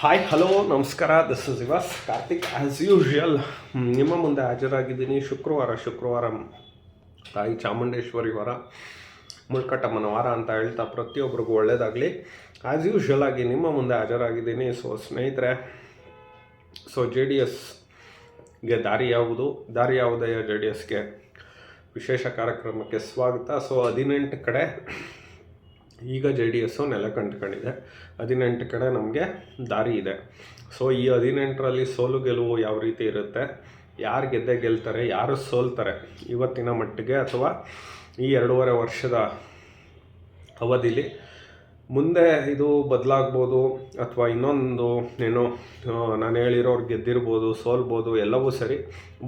Hi hello ನಮಸ್ಕಾರ. This is ಇವಾಸ್ Karthik as usual ನಿಮ್ಮ ಮುಂದೆ ಹಾಜರಾಗಿದ್ದೀನಿ. ಶುಕ್ರವಾರ ಶುಕ್ರವಾರ ತಾಯಿ ಚಾಮುಂಡೇಶ್ವರಿ ವಾರ, ಮುಳ್ಕಟ್ಟಮ್ಮನ ವಾರ ಅಂತ ಹೇಳ್ತಾ ಪ್ರತಿಯೊಬ್ಬರಿಗೂ ಒಳ್ಳೇದಾಗಲಿ. ಆ್ಯಸ್ ಯೂಶ್ವಲ್ ಆಗಿ ನಿಮ್ಮ ಮುಂದೆ ಹಾಜರಾಗಿದ್ದೀನಿ. ಸೊ ಸ್ನೇಹಿತರೆ ಸೊ ಜೆ ಡಿ ಎಸ್ಗೆ ದಾರಿ ಯಾವುದು? ದಾರಿ ಯಾವುದಯ್ಯ ಜೆ ಡಿ ಎಸ್ಗೆ ವಿಶೇಷ ಕಾರ್ಯಕ್ರಮಕ್ಕೆ ಸ್ವಾಗತ. ಸೊ ಹದಿನೆಂಟು ಕಡೆ ಈಗ ಜೆ ಡಿ ಎಸ್ಸು ನೆಲ ಕಂಡ್ಕೊಂಡಿದೆ. ಹದಿನೆಂಟು ಕಡೆ ನಮಗೆ ದಾರಿ ಇದೆ. ಸೊ ಈ ಹದಿನೆಂಟರಲ್ಲಿ ಸೋಲು ಗೆಲುವು ಯಾವ ರೀತಿ ಇರುತ್ತೆ? ಯಾರು ಗೆದ್ದೆ ಗೆಲ್ತಾರೆ? ಯಾರು ಸೋಲ್ತಾರೆ? ಇವತ್ತಿನ ಮಟ್ಟಿಗೆ ಅಥವಾ ಈ ಎರಡೂವರೆ ವರ್ಷದ ಅವಧಿಲಿ ಮುಂದೆ ಇದು ಬದಲಾಗ್ಬೋದು ಅಥವಾ ಇನ್ನೊಂದು, ಏನು ನಾನು ಹೇಳಿರೋರು ಗೆದ್ದಿರ್ಬೋದು, ಸೋಲ್ಬೋದು, ಎಲ್ಲವೂ ಸರಿ.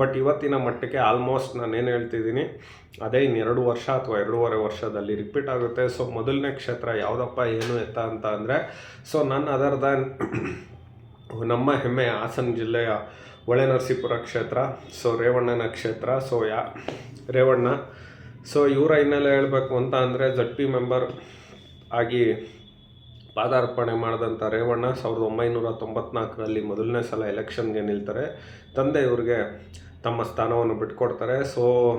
ಬಟ್ ಇವತ್ತಿನ ಮಟ್ಟಕ್ಕೆ ಆಲ್ಮೋಸ್ಟ್ ನಾನೇನು ಹೇಳ್ತಿದ್ದೀನಿ, ಅದೇ ಇನ್ನೆರಡು ವರ್ಷ ಅಥವಾ ಎರಡೂವರೆ ವರ್ಷದಲ್ಲಿ ರಿಪೀಟ್ ಆಗುತ್ತೆ. ಸೊ ಮೊದಲನೇ ಕ್ಷೇತ್ರ ಯಾವುದಪ್ಪ, ಏನು ಎತ್ತ ಅಂತ ಅಂದರೆ ಸೊ ನನ್ನ ಅದರ್ ದ್ಯಾನ್ ನಮ್ಮ ಹೆಮ್ಮೆ ಹಾಸನ ಜಿಲ್ಲೆಯ ಹೊಳೆನರಸೀಪುರ ಕ್ಷೇತ್ರ ಸೊ ರೇವಣ್ಣನ ಕ್ಷೇತ್ರ ಸೊ ಯಾ, ರೇವಣ್ಣ. ಸೊ ಇವರ ಹಿನ್ನೆಲೆ ಹೇಳಬೇಕು ಅಂತ ಅಂದರೆ ಜಡ್ ಪಿ ಮೆಂಬರ್ ಆಗಿ ಪಾದಾರ್ಪಣೆ ಮಾಡಿದಂಥ ರೇವಣ್ಣ ಸಾವಿರದ ಒಂಬೈನೂರ ತೊಂಬತ್ನಾಲ್ಕರಲ್ಲಿ ಮೊದಲನೇ ಸಲ ಎಲೆಕ್ಷನ್ಗೆ ನಿಲ್ತಾರೆ. ತಂದೆ ಇವ್ರಿಗೆ ತಮ್ಮ ಸ್ಥಾನವನ್ನು ಬಿಟ್ಕೊಡ್ತಾರೆ. ಸೊ,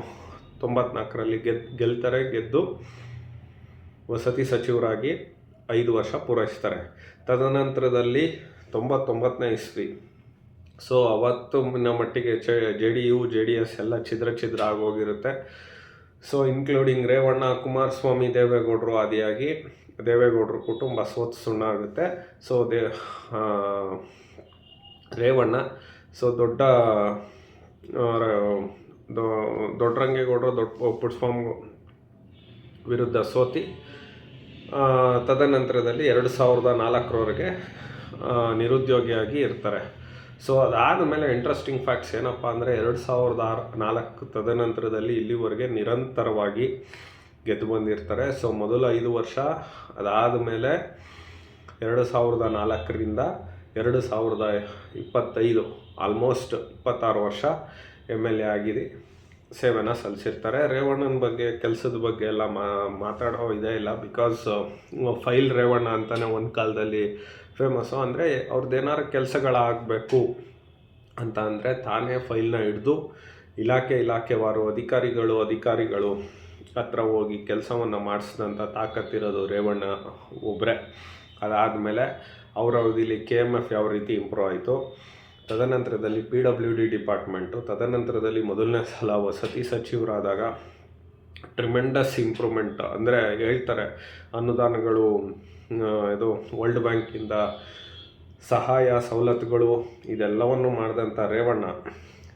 ತೊಂಬತ್ನಾಲ್ಕರಲ್ಲಿ ಗೆದ್, ಗೆಲ್ತಾರೆ, ಗೆದ್ದು ವಸತಿ ಸಚಿವರಾಗಿ ಐದು ವರ್ಷ ಪೂರೈಸ್ತಾರೆ. ತದನಂತರದಲ್ಲಿ ತೊಂಬತ್ತೊಂಬತ್ತನೇ ಇಸ್ವಿ. ಸೊ, ಅವತ್ತು ಮಟ್ಟಿಗೆ ಚ, J D U, J D S ಎಲ್ಲ ಛಿದ್ರ ಛಿದ್ರ ಆಗೋಗಿರುತ್ತೆ. ಸೊ, ಇನ್ಕ್ಲೂಡಿಂಗ್ ರೇವಣ್ಣ ಕುಮಾರಸ್ವಾಮಿ ದೇವೇಗೌಡರು ಆದಿಯಾಗಿ ದೇವೇಗೌಡರ ಕುಟುಂಬ ಸೋತ್ ಸುಣ್ಣ ಆಗುತ್ತೆ. ಸೊ ದೇ ರೇವಣ್ಣ ಸೊ ದೊಡ್ಡ ದೊಡ್ಡ ರಂಗೇಗೌಡರು ದೊಡ್ಡ ಪುಟ್ಸ್ವಾಮಿ ವಿರುದ್ಧ ಸೋತಿ. ತದನಂತರದಲ್ಲಿ ಎರಡು ಸಾವಿರದ ನಾಲ್ಕರವರೆಗೆ ನಿರುದ್ಯೋಗಿಯಾಗಿ ಇರ್ತಾರೆ. ಸೊ ಅದಾದ ಮೇಲೆ ಇಂಟ್ರೆಸ್ಟಿಂಗ್ ಫ್ಯಾಕ್ಟ್ಸ್ ಏನಪ್ಪ ಅಂದರೆ ಎರಡು ಸಾವಿರದ ಆರು, ನಾಲ್ಕು ತದನಂತರದಲ್ಲಿ ಇಲ್ಲಿವರೆಗೆ ನಿರಂತರವಾಗಿ ಗೆದ್ದು ಬಂದಿರ್ತಾರೆ. ಸೊ ಮೊದಲು ಐದು ವರ್ಷ ಅದಾದ ಮೇಲೆ ಎರಡು ಸಾವಿರದ ನಾಲ್ಕರಿಂದ ಎರಡು ಸಾವಿರದ ಇಪ್ಪತ್ತೈದು ಆಲ್ಮೋಸ್ಟ್ ಇಪ್ಪತ್ತಾರು ವರ್ಷ ಎಂ ಎಲ್ ಎ ಆಗಿದೆ. ಸೇವೆನ ಸಲ್ಲಿಸಿರ್ತಾರೆ. ರೇವಣ್ಣನ ಬಗ್ಗೆ, ಕೆಲಸದ ಬಗ್ಗೆ ಎಲ್ಲ ಮಾತಾಡೋ ಇದೇ ಇಲ್ಲ. ಬಿಕಾಸ್ ಫೈಲ್ ರೇವಣ್ಣ ಅಂತಲೇ ಒಂದು ಕಾಲದಲ್ಲಿ ಫೇಮಸ್ಸು ಅಂದರೆ ಅವ್ರದ್ದು ಏನಾರು ಕೆಲಸಗಳಾಗಬೇಕು ಅಂತ ಅಂದರೆ ತಾನೇ ಫೈಲ್ನ ಹಿಡಿದು ಇಲಾಖೆ ಇಲಾಖೆವಾರು ಅಧಿಕಾರಿಗಳು ಅಧಿಕಾರಿಗಳು ಹತ್ರ ಹೋಗಿ ಕೆಲಸವನ್ನು ಮಾಡಿಸಿದಂಥ ತಾಕತ್ತಿರೋದು ರೇವಣ್ಣ ಒಬ್ಬರೇ ಅದಾದಮೇಲೆ ಅವರ ಅವಧಿಲಿ ಕೆ ಎಂ ಎಫ್ ಯಾವ ರೀತಿ ಇಂಪ್ರೂವ್ ಆಯಿತು. ತದನಂತರದಲ್ಲಿ ಪಿ ಡಬ್ಲ್ಯೂ ಡಿ ಡಿಪಾರ್ಟ್ಮೆಂಟು. ತದನಂತರದಲ್ಲಿ ಮೊದಲನೇ ಸಲ ವಸತಿ ಸಚಿವರಾದಾಗ ಟ್ರಿಮೆಂಡಸ್ ಇಂಪ್ರೂವ್ಮೆಂಟ್ ಅಂದರೆ ಹೇಳ್ತಾರೆ, ಅನುದಾನಗಳು ಇದು ವರ್ಲ್ಡ್ ಬ್ಯಾಂಕಿಂದ ಸಹಾಯ ಸವಲತ್ತುಗಳು ಇದೆಲ್ಲವನ್ನು ಮಾಡಿದಂಥ ರೇವಣ್ಣ.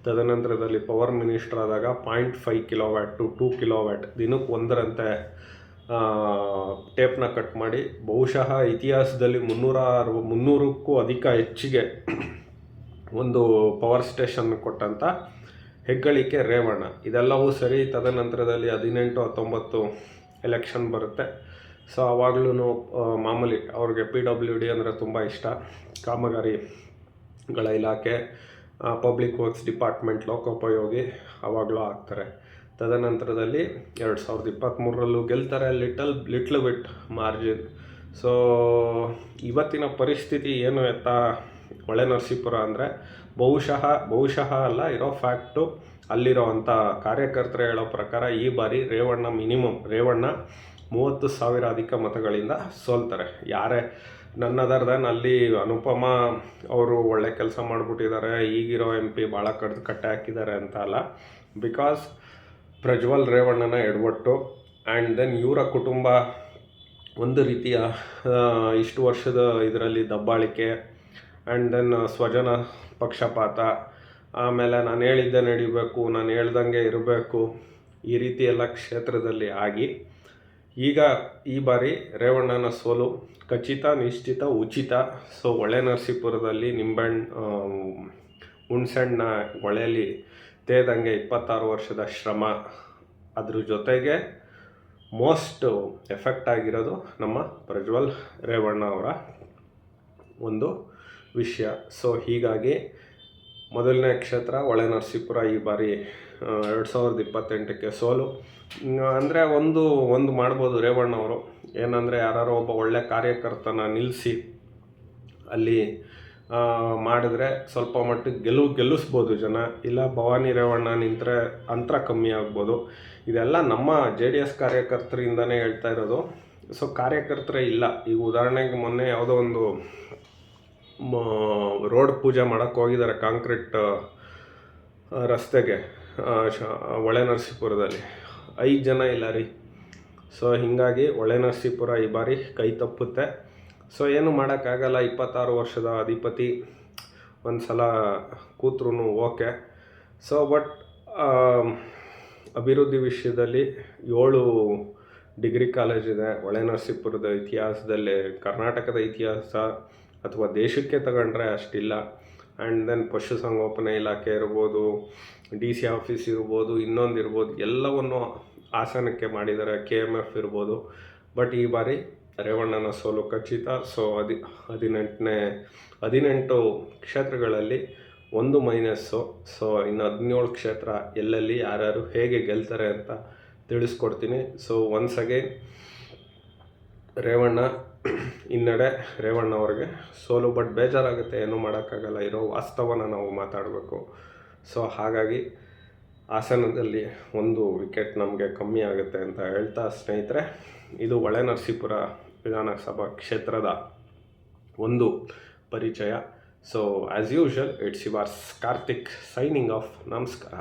ತದನಂತರದಲ್ಲಿ ಪವರ್ ಮಿನಿಸ್ಟರ್ ಆದಾಗ point five kilowatt to two kilowatt ದಿನಕ್ಕೆ ಒಂದರಂತೆ ಟೇಪ್ನ ಕಟ್ ಮಾಡಿ, ಬಹುಶಃ ಇತಿಹಾಸದಲ್ಲಿ ಮುನ್ನೂರ ಅರವ ಮುನ್ನೂರಕ್ಕೂ ಅಧಿಕ ಹೆಚ್ಚಿಗೆ ಒಂದು ಪವರ್ ಸ್ಟೇಷನ್ ಕೊಟ್ಟಂಥ ಹೆಗ್ಗಳಿಕೆ ರೇವಣ್ಣ. ಇದೆಲ್ಲವೂ ಸರಿ, ತದನಂತರದಲ್ಲಿ ಹದಿನೆಂಟು ಹತ್ತೊಂಬತ್ತು ಎಲೆಕ್ಷನ್ ಬರುತ್ತೆ. ಸೊ ಆವಾಗಲೂ ಮಾಮೂಲಿ ಅವ್ರಿಗೆ ಪಿ ಡಬ್ಲ್ಯೂ ಡಿ ಅಂದರೆ ತುಂಬ ಇಷ್ಟ. ಕಾಮಗಾರಿಗಳ ಇಲಾಖೆ ಪಬ್ಲಿಕ್ ವರ್ಕ್ಸ್ ಡಿಪಾರ್ಟ್ಮೆಂಟ್ ಲೋಕೋಪಯೋಗಿ ಅವಾಗಲೂ ಆಗ್ತಾರೆ. ತದನಂತರದಲ್ಲಿ ಎರಡು ಸಾವಿರದ ಇಪ್ಪತ್ತ್ಮೂರರಲ್ಲೂ ಗೆಲ್ತಾರೆ little little bit margin so ಇವತ್ತಿನ ಪರಿಸ್ಥಿತಿ ಏನು ಎತ್ತ, ಹೊಳೆ ನರಸೀಪುರ ಅಂದರೆ ಬಹುಶಃ ಬಹುಶಃ ಅಲ್ಲ, ಇರೋ ಫ್ಯಾಕ್ಟು ಅಲ್ಲಿರೋವಂಥ ಕಾರ್ಯಕರ್ತರು ಹೇಳೋ ಪ್ರಕಾರ ಈ ಬಾರಿ ರೇವಣ್ಣ ಮಿನಿಮಮ್ ರೇವಣ್ಣ ಮೂವತ್ತು ಸಾವಿರ ಅಧಿಕ ಮತಗಳಿಂದ ಸೋಲ್ತಾರೆ. ಯಾರೇ ನನ್ನದರ್ದನ್ ಅಲ್ಲಿ ಅನುಪಮ ಅವರು ಒಳ್ಳೆ ಕೆಲಸ ಮಾಡಿಬಿಟ್ಟಿದ್ದಾರೆ. ಈಗಿರೋ ಎಂ ಪಿ ಭಾಳ ಕಡ್ದು ಕಟ್ಟೆ ಹಾಕಿದ್ದಾರೆ ಅಂತ ಅಲ್ಲ. ಬಿಕಾಸ್ ಪ್ರಜ್ವಲ್ ರೇವಣ್ಣನ ಎಡವಟ್ಟು ಆ್ಯಂಡ್ ದೆನ್ ಇವರ ಕುಟುಂಬ ಒಂದು ರೀತಿಯ ಇಷ್ಟು ವರ್ಷದ ಇದರಲ್ಲಿ ದಬ್ಬಾಳಿಕೆ ಆ್ಯಂಡ್ ದೆನ್ ಸ್ವಜನ ಪಕ್ಷಪಾತ. ಆಮೇಲೆ ನಾನು ಹೇಳಿದ್ದೆ ನಡಿಬೇಕು, ನಾನು ಹೇಳ್ದಂಗೆ ಇರಬೇಕು ಈ ರೀತಿ ಎಲ್ಲ ಕ್ಷೇತ್ರದಲ್ಲಿ ಆಗಿ ಈಗ ಈ ಬಾರಿ ರೇವಣ್ಣನ ಸೋಲು ಖಚಿತ, ನಿಶ್ಚಿತ, ಉಚಿತ. ಸೊ ಹೊಳೆ ನರಸೀಪುರದಲ್ಲಿ ನಿಂಬೆಹಣ್ಣು ಹುಣ್ಸೆಣ್ಣ ಹೊಳೆಯಲ್ಲಿ ತೇದಂಗೆ ಇಪ್ಪತ್ತಾರು ವರ್ಷದ ಶ್ರಮ. ಅದ್ರ ಜೊತೆಗೆ ಮೋಸ್ಟ್ ಎಫೆಕ್ಟ್ ಆಗಿರೋದು ನಮ್ಮ ಪ್ರಜ್ವಲ್ ರೇವಣ್ಣ ಅವರ ಒಂದು ವಿಷಯ. ಸೊ ಹೀಗಾಗಿ ಮೊದಲನೇ ಕ್ಷೇತ್ರ ಹೊಳೆ ನರಸೀಪುರ ಈ ಬಾರಿ ಎರಡು ಸಾವಿರದ ಇಪ್ಪತ್ತೆಂಟಕ್ಕೆ ಸೋಲು. ಅಂದರೆ ಒಂದು ಒಂದು ಮಾಡ್ಬೋದು ರೇವಣ್ಣವರು. ಏನಂದರೆ ಯಾರು ಒಬ್ಬ ಒಳ್ಳೆ ಕಾರ್ಯಕರ್ತನ ನಿಲ್ಲಿಸಿ ಅಲ್ಲಿ ಮಾಡಿದ್ರೆ ಸ್ವಲ್ಪ ಮಟ್ಟಿಗೆ ಗೆಲುವು ಗೆಲ್ಲಿಸ್ಬೋದು ಜನ. ಇಲ್ಲ, ಭವಾನಿ ರೇವಣ್ಣ ನಿಂತರೆ ಅಂತರ ಕಮ್ಮಿ ಆಗ್ಬೋದು. ಇದೆಲ್ಲ ನಮ್ಮ ಜೆ ಡಿ ಎಸ್ ಕಾರ್ಯಕರ್ತರಿಂದನೇ ಹೇಳ್ತಾ ಇರೋದು. ಸೊ, ಕಾರ್ಯಕರ್ತರೇ ಇಲ್ಲ. ಈಗ ಉದಾಹರಣೆಗೆ ಮೊನ್ನೆ ಯಾವುದೋ ಒಂದು ರೋಡ್ ಪೂಜೆ ಮಾಡೋಕ್ಕೆ ಹೋಗಿದ್ದಾರೆ ಕಾಂಕ್ರೀಟ್ ರಸ್ತೆಗೆ ಶ- ಹೊಳೆ ನರಸೀಪುರದಲ್ಲಿ ಐದು ಜನ ಇಲ್ಲ ರೀ. ಸೊ, ಹೀಗಾಗಿ ಹೊಳೆ ನರಸೀಪುರ ಈ ಬಾರಿ ಕೈ ತಪ್ಪುತ್ತೆ. ಸೊ, ಏನು ಮಾಡೋಕ್ಕಾಗಲ್ಲ. ಇಪ್ಪತ್ತಾರು ವರ್ಷದ ಅಧಿಪತಿ ಒಂದು ಸಲ ಕೂತ್ರೂ ಓಕೆ. ಸೊ, ಬಟ್ ಅಭಿವೃದ್ಧಿ ವಿಷಯದಲ್ಲಿ ಏಳು ಡಿಗ್ರಿ ಕಾಲೇಜ್ ಇದೆ. ಹೊಳೆ ನರಸೀಪುರದ ಇತಿಹಾಸದಲ್ಲಿ, ಕರ್ನಾಟಕದ ಇತಿಹಾಸ ಅಥವಾ ದೇಶಕ್ಕೆ ತಗೊಂಡ್ರೆ ಅಷ್ಟಿಲ್ಲ. ಆ್ಯಂಡ್ ದೆನ್ ಪಶುಸಂಗೋಪನೆ ಇಲಾಖೆ ಇರ್ಬೋದು ಡಿ ಸಿ ಆಫೀಸ್ ಇರ್ಬೋದು, ಇನ್ನೊಂದು ಇರ್ಬೋದು, ಎಲ್ಲವನ್ನು ಆಸನಕ್ಕೆ ಮಾಡಿದ್ದಾರೆ ಕೆ ಎಂ ಎಫ್ ಇರ್ಬೋದು. ಬಟ್ ಈ ಬಾರಿ ರೇವಣ್ಣನ ಸೋಲು ಖಚಿತ. ಸೊ ಹದಿ, ಹದಿನೆಂಟನೇ, ಹದಿನೆಂಟು ಕ್ಷೇತ್ರಗಳಲ್ಲಿ ಒಂದು ಮೈನಸ್ಸು ಸೊ ಇನ್ನು ಹದಿನೇಳು ಕ್ಷೇತ್ರ ಎಲ್ಲೆಲ್ಲಿ, ಯಾರ್ಯಾರು ಹೇಗೆ ಗೆಲ್ತಾರೆ ಅಂತ ತಿಳಿಸ್ಕೊಡ್ತೀನಿ. ಸೊ ಒನ್ಸ್ ಅಗೇನ್ ರೇವಣ್ಣ ಹಿನ್ನಡೆ ರೇವಣ್ಣ ಅವ್ರಿಗೆ ಸೋಲು, ಬಟ್ ಬೇಜಾರಾಗುತ್ತೆ ಏನೂ ಮಾಡೋಕ್ಕಾಗಲ್ಲ. ಇರೋ ವಾಸ್ತವನ ನಾವು ಮಾತಾಡಬೇಕು. ಸೊ ಹಾಗಾಗಿ ಹಾಸನದಲ್ಲಿ ಒಂದು ವಿಕೆಟ್ ನಮಗೆ ಕಮ್ಮಿ ಆಗುತ್ತೆ ಅಂತ ಹೇಳ್ತಾ ಸ್ನೇಹಿತರೆ, ಇದು ಹೊಳೆ ನರಸೀಪುರ ವಿಧಾನಸಭಾ ಕ್ಷೇತ್ರದ ಒಂದು ಪರಿಚಯ. So as usual it's yours Karthik signing off ನಮಸ್ಕಾರ.